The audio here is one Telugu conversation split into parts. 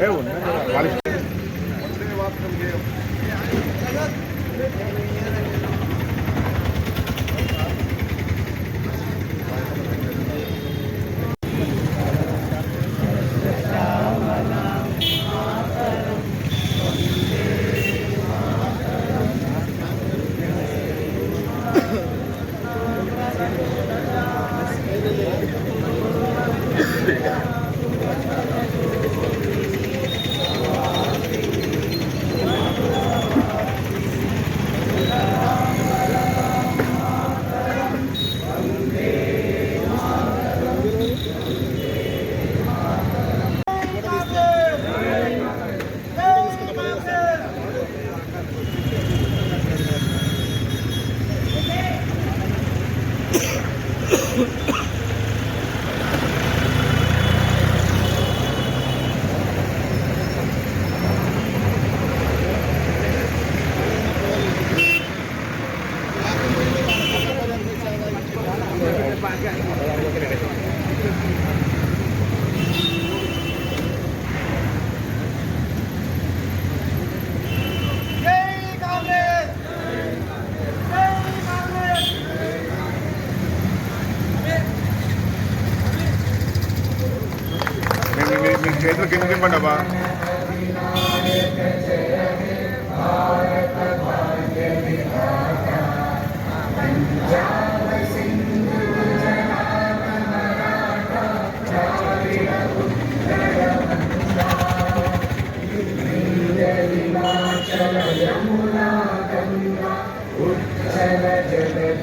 ఏ ఉంది వాళ్ళ మీ- మీ- మీ చేతులు కింద ఇవ్వండి అబ్బా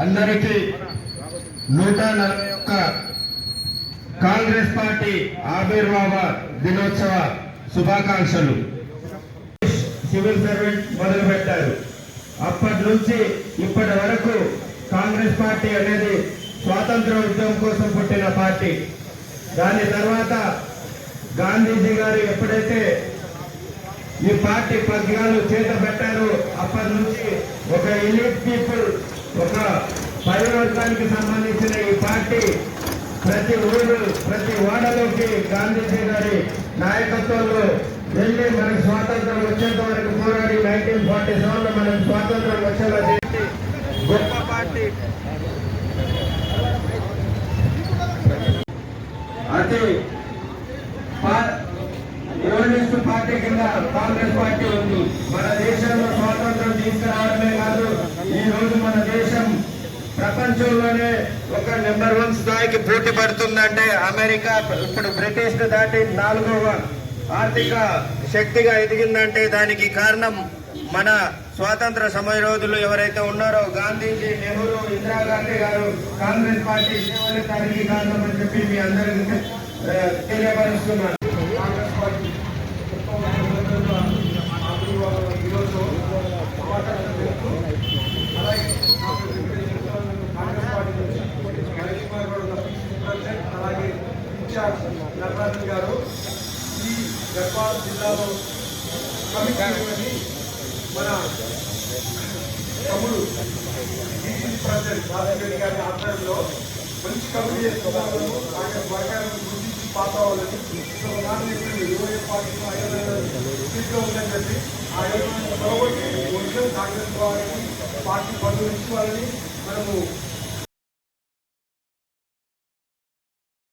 అందరికీ నూట నలభై ఒక్క కాంగ్రెస్ పార్టీ ఆవిర్భావ దినోత్సవ శుభాకాంక్షలు. సివిల్ సర్వెంట్ మొదలుపెట్టారు అప్పటి నుంచి ఇప్పటి వరకు కాంగ్రెస్ పార్టీ అనేది స్వాతంత్ర ఉద్యమం కోసం పుట్టిన పార్టీ. దాని తర్వాత గాంధీజీ గారు ఎప్పుడైతే ఈ పార్టీ పద్యాలు చేత పెట్టారో అప్పటి నుంచి ఒక ఎలిట్ పీపుల్ ఒక సంబంధించిన ఈ పార్టీ ప్రతి ఊరు ప్రతి వాడలోకి గాంధీజీ గారి నాయకత్వంలో వెళ్ళి మనకు స్వాతంత్రం వచ్చేంత వరకు పోరాడి నైన్టీన్ ఫార్టీ సెవెన్లో మనకు స్వాతంత్రం వచ్చేలా చేసి గొప్ప పార్టీ. అతి కమ్యూనిస్ట్ పార్టీ కింద కాంగ్రెస్ పార్టీ ఉంది. మన దేశంలో స్వాతంత్రం తీసుకురావడమే కాదు ఈ రోజు మన దేశం ప్రపంచంలోనే ఒక నెంబర్ వన్ స్థాయికి పోటీ పడుతుందంటే అమెరికా ఇప్పుడు బ్రిటిష్ దాటి నాలుగవ ఆర్థిక శక్తిగా ఎదిగిందంటే దానికి కారణం మన స్వాతంత్ర సమయ రోజులు ఎవరైతే ఉన్నారో గాంధీజీ నెహ్రూ ఇందిరాగాంధీ గారు కాంగ్రెస్ పార్టీ సేవలు దానికి కారణం అని చెప్పి మీ అందరికీ ఆ, తెలియపరుస్తున్నాను. కాంగ్రెస్ పార్టీ. ఈరోజు సమాచారం చేస్తూ అలాగే కాంగ్రెస్ పార్టీ నుంచి గణేష్ కుమార్ గౌడ్ గారు ప్రెసిడెంట్ అలాగే ఇన్ఛార్జ్ నటరాజన్ గారు ఈ గద్వాల్ జిల్లాలో కమిటీ మన తమ్ముడు బీసీ ప్రెసిడెంట్ రాజశేఖర్ గారి ఆధ్వర్యంలో మంచి కమిటీ చేస్తున్నాము ఆయన వర్గాలను గుర్తించి పాస్ అవ్వాలని ఇరవై పార్టీ సీట్లో ఉందని చెప్పి ఒరిజినల్ కాంగ్రెస్ పార్టీ పదవులు ఇచ్చి వాళ్ళని మనము